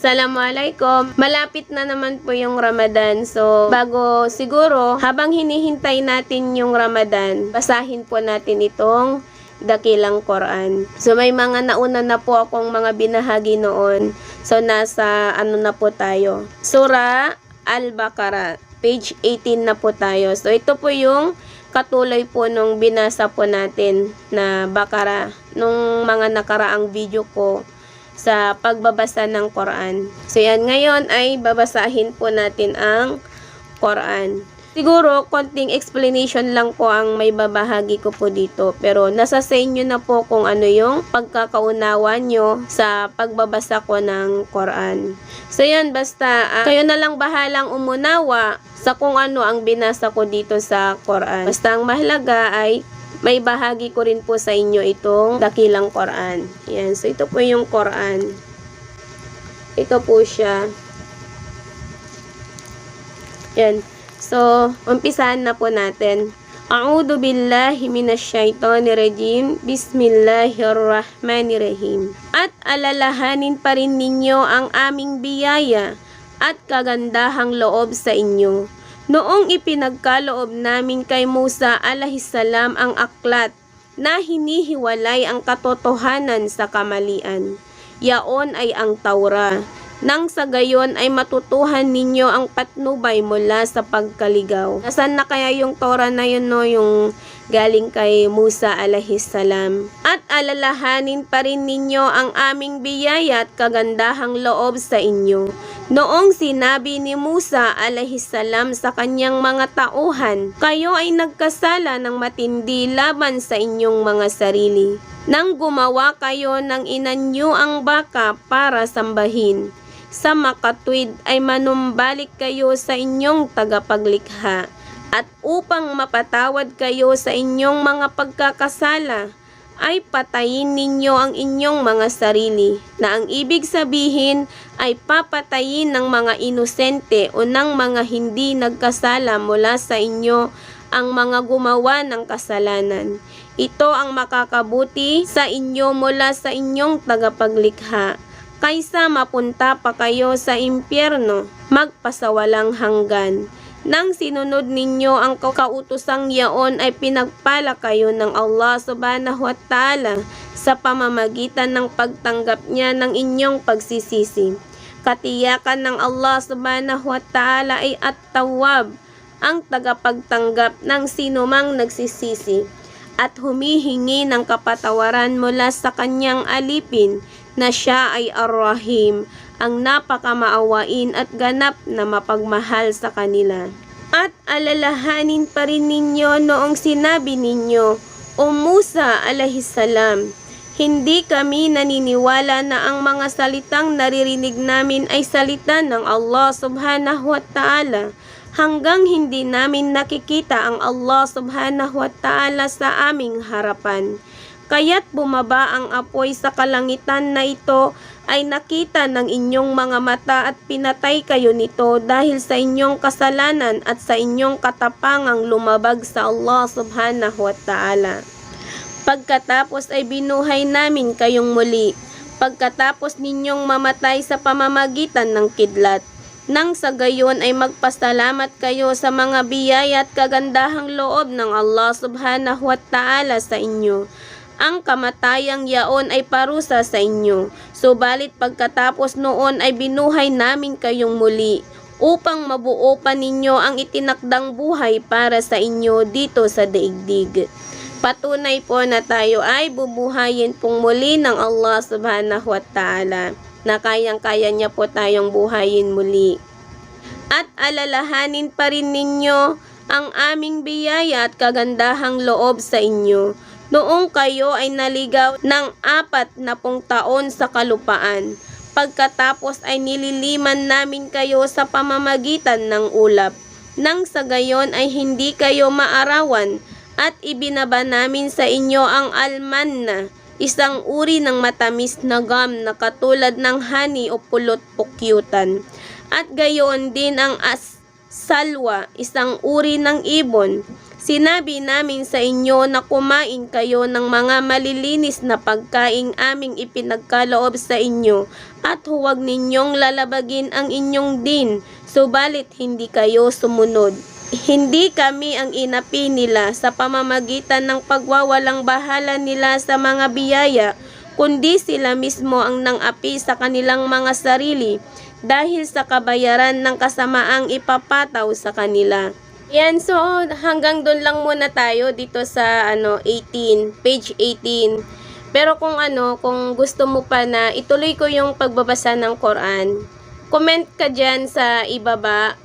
Assalamualaikum. Malapit na naman po yung Ramadan. So, bago siguro, habang hinihintay natin yung Ramadan, basahin po natin itong dakilang Quran. So, may mga nauna na po akong mga binahagi noon. So, nasa ano na po tayo. Surah Al-Baqarah. Page 18 na po tayo. So, ito po yung katuloy po nung binasa po natin na Baqarah nung mga nakaraang video ko sa pagbabasa ng Quran. So yan, ngayon ay babasahin po natin ang Quran. Siguro, konting explanation lang po ang may babahagi ko po dito. Pero nasa sa inyo na po kung ano yung pagkakaunawa nyo sa pagbabasa ko ng Quran. So yan, basta ah, kayo na lang bahalang umunawa sa kung ano ang binasa ko dito sa Quran. Basta ang mahalaga ay may bahagi ko rin po sa inyo itong dakilang Quran. Yan. So, ito po yung Quran. Ito po siya. Yan. So, umpisahan na po natin. A'udhu billahi minasyaitonir rajim. Bismillahirrahmanirrahim. At alalahanin pa rin ninyo ang aming biyaya at kagandahang loob sa inyo. Noong ipinagkaloob namin kay Musa alaihissalam ang aklat na hinihiwalay ang katotohanan sa kamalian. Yaon ay ang Taura. Nang sa gayon ay matutuhan ninyo ang patnubay mula sa pagkaligaw. Nasaan na kaya yung Torah na yun no, yung galing kay Musa alaihissalam. At alalahanin pa rin ninyo ang aming biyaya at kagandahang loob sa inyo. Noong sinabi ni Musa alaihissalam sa kanyang mga tauhan, kayo ay nagkasala ng matindi laban sa inyong mga sarili. Nang gumawa kayo ng inanyo ang baka para sambahin, sa makatwid ay manumbalik kayo sa inyong tagapaglikha at upang mapatawad kayo sa inyong mga pagkakasala ay patayin ninyo ang inyong mga sarili na ang ibig sabihin ay papatayin ng mga inosente o ng mga hindi nagkasala mula sa inyo ang mga gumawa ng kasalanan. Ito ang makakabuti sa inyo mula sa inyong tagapaglikha kaysa mapunta pa kayo sa impyerno, magpasawalang hanggan. Nang sinunod ninyo ang kautosang yaon ay pinagpala kayo ng Allah subhanahu wa ta'ala sa pamamagitan ng pagtanggap niya ng inyong pagsisisi. Katiyakan ng Allah subhanahu wa ta'ala ay at-tawwab, ang tagapagtanggap ng sinumang nagsisisi at humihingi ng kapatawaran mula sa kanyang alipin na siya ay Ar-Rahim, ang napakamaawain at ganap na mapagmahal sa kanila. At alalahanin pa rin ninyo noong sinabi ninyo, O Musa alaihissalam, hindi kami naniniwala na ang mga salitang naririnig namin ay salita ng Allah subhanahu wa ta'ala hanggang hindi namin nakikita ang Allah subhanahu wa ta'ala sa aming harapan. Kaya't bumaba ang apoy sa kalangitan na ito ay nakita ng inyong mga mata at pinatay kayo nito dahil sa inyong kasalanan at sa inyong katapangang lumabag sa Allah subhanahu wa ta'ala. Pagkatapos ay binuhay namin kayong muli. Pagkatapos ninyong mamatay sa pamamagitan ng kidlat. Nang sa gayon ay magpasalamat kayo sa mga biyaya at kagandahang loob ng Allah subhanahu wa ta'ala sa inyo ang kamatayang yaon ay parusa sa inyo. Subalit pagkatapos noon ay binuhay namin kayong muli upang mabuo pa ninyo ang itinakdang buhay para sa inyo dito sa daigdig. Patunay po na tayo ay bubuhayin pong muli ng Allah subhanahu wa ta'ala na kayang-kaya niya po tayong buhayin muli. At alalahanin pa rin ninyo ang aming biyaya at kagandahang loob sa inyo noong kayo ay naligaw ng apat na pong taon sa kalupaan. Pagkatapos ay nililiman namin kayo sa pamamagitan ng ulap. Nang sa gayon ay hindi kayo maarawan at ibinaba namin sa inyo ang almanna, isang uri ng matamis na gum na katulad ng honey o pulot pukyutan. At gayon din ang as salwa, isang uri ng ibon. Sinabi namin sa inyo na kumain kayo ng mga malilinis na pagkaing aming ipinagkaloob sa inyo at huwag ninyong lalabagin ang inyong din, subalit hindi kayo sumunod. Hindi kami ang inapi nila sa pamamagitan ng pagwawalang bahala nila sa mga biyaya, kundi sila mismo ang nang-api sa kanilang mga sarili dahil sa kabayaran ng kasamaang ipapataw sa kanila. Yan, so hanggang doon lang muna tayo dito sa ano 18, page 18. Pero kung ano, kung gusto mo pa na ituloy ko yung pagbabasa ng Quran, comment ka dyan sa ibaba.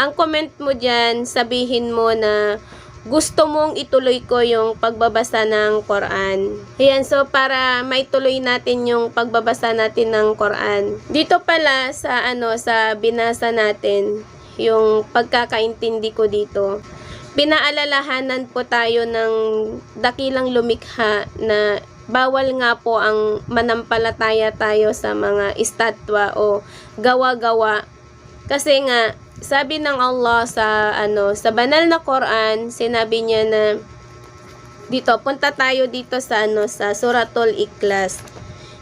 Ang comment mo dyan, sabihin mo na gusto mong ituloy ko yung pagbabasa ng Quran. Ayan, so para maituloy natin yung pagbabasa natin ng Quran. Dito pala sa ano sa binasa natin, yung pagkakaintindi ko dito. Pinaalalahanan po tayo ng dakilang lumikha na bawal nga po ang manampalataya tayo sa mga estatwa o gawa-gawa. Kasi nga, sabi ng Allah sa ano sa banal na Quran, sinabi niya na dito punta tayo dito sa ano sa Suratul Ikhlas.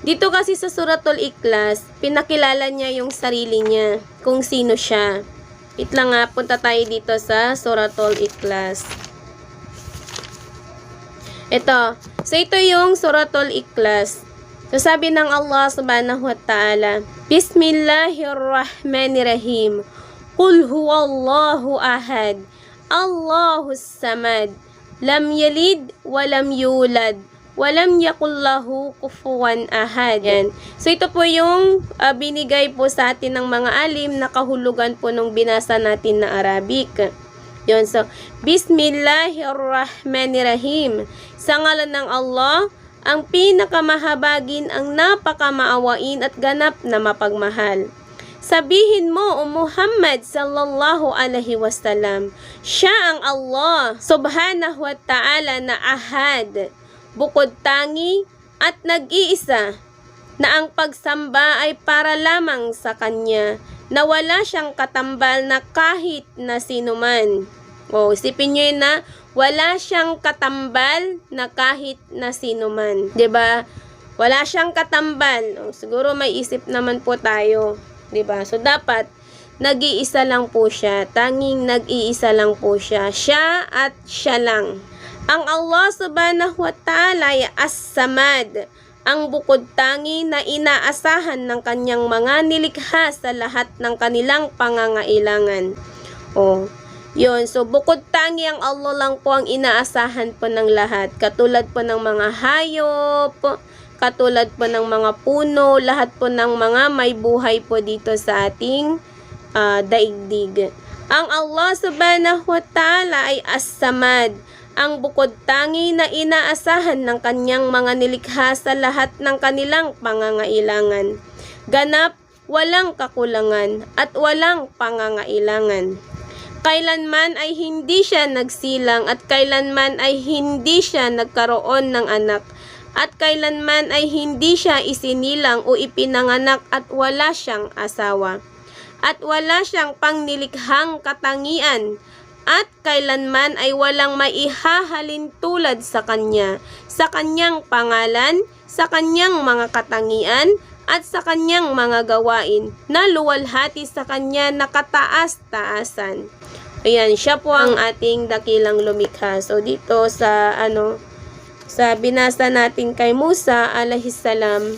Dito kasi sa Suratul Ikhlas, pinakilala niya yung sarili niya, kung sino siya. Wait lang nga, punta tayo dito sa Suratul Ikhlas. Ito. So, ito yung Suratul Ikhlas. So, sabi ng Allah subhanahu wa ta'ala, Bismillahirrahmanirrahim. Qul huwallahu ahad. Allahus samad. Lam yalid wa lam yulad. Walam yakullahu kufuwan ahad. Yan. So ito po yung ah, binigay po sa atin ng mga alim na kahulugan po nung binasa natin na Arabic. Yun, so, Bismillahirrahmanirrahim. Sa ngalan ng Allah, ang pinakamahabagin ang napakamaawain at ganap na mapagmahal. Sabihin mo, O Muhammad sallallahu alaihi wasallam, siya ang Allah subhanahu wa ta'ala na ahad, bukod tangi at nag-iisa, na ang pagsamba ay para lamang sa Kanya, na wala siyang katambal na kahit na sinuman. O, isipin nyo yun na, wala siyang katambal na kahit na sinuman. 'Di ba? Wala siyang katambal. O, siguro may isip naman po tayo. ba? So, dapat, nag-iisa lang po siya. Tanging nag-iisa lang po siya. Siya at siya lang. Ang Allah subhanahu wa ta'ala ay as-samad, ang bukod tangi na inaasahan ng kanyang mga nilikha sa lahat ng kanilang pangangailangan. O, yun. So, bukod tangi ang Allah lang po ang inaasahan po ng lahat. Katulad po ng mga hayop, katulad po ng mga puno, lahat po ng mga may buhay po dito sa ating ah, daigdig. Ang Allah subhanahu wa ta'ala ay as-samad, ang bukod tangi na inaasahan ng kanyang mga nilikha sa lahat ng kanilang pangangailangan. Ganap, walang kakulangan at walang pangangailangan. Kailanman ay hindi siya nagsilang at kailanman ay hindi siya nagkaroon ng anak at kailanman ay hindi siya isinilang o ipinanganak at wala siyang asawa at wala siyang pangnilikhang katangian at kailanman ay walang maihahalin tulad sa kanya sa kanyang pangalan, sa kanyang mga katangian at sa kanyang mga gawain na luwalhati sa kanya na kataas-taasan. Ayan, siya po ang ating dakilang lumikha. So dito sa ano sa binasa natin kay Musa alaihi salam,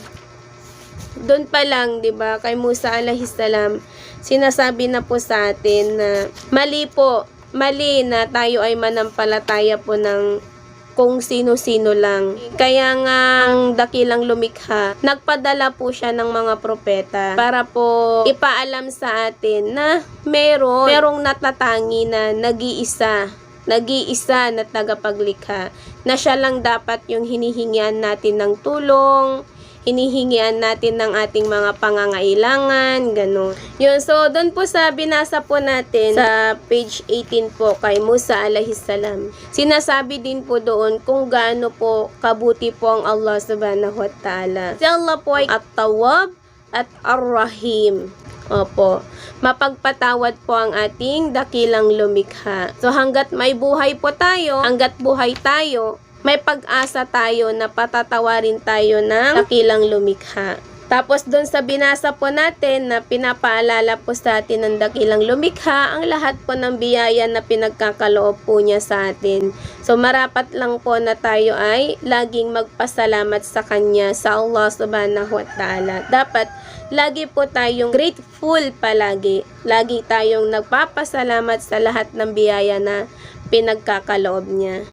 doon pa lang, 'di ba? Kay Musa alaihi salam, sinasabi na po sa atin na mali po, mali na tayo ay manampalataya po ng kung sino-sino lang. Kaya nga ang dakilang lumikha, nagpadala po siya ng mga propeta para po ipaalam sa atin na meron, merong natatangi na nag-iisa nag-iisa na tagapaglikha na siya lang dapat yung hinihingian natin ng tulong, hinihingian natin ng ating mga pangangailangan, ganun. Yun, so doon po sa binasa po natin sa page 18 po kay Musa salam. Sinasabi din po doon kung gaano po kabuti po ang Allah subhanahu wa ta'ala. Si Allah po ay at-tawab at ar-rahim. Opo. Mapagpatawad po ang ating dakilang lumikha. So hanggat may buhay po tayo, hanggat buhay tayo, may pag-asa tayo na patatawarin tayo ng dakilang lumikha. Tapos doon sa binasa po natin na pinapaalala po sa atin ng dakilang lumikha ang lahat po ng biyaya na pinagkakaloob po niya sa atin. So marapat lang po na tayo ay laging magpasalamat sa Kanya, sa Allah subhanahu wa ta'ala. Dapat lagi po tayong grateful palagi. Lagi tayong nagpapasalamat sa lahat ng biyaya na pinagkakaloob niya.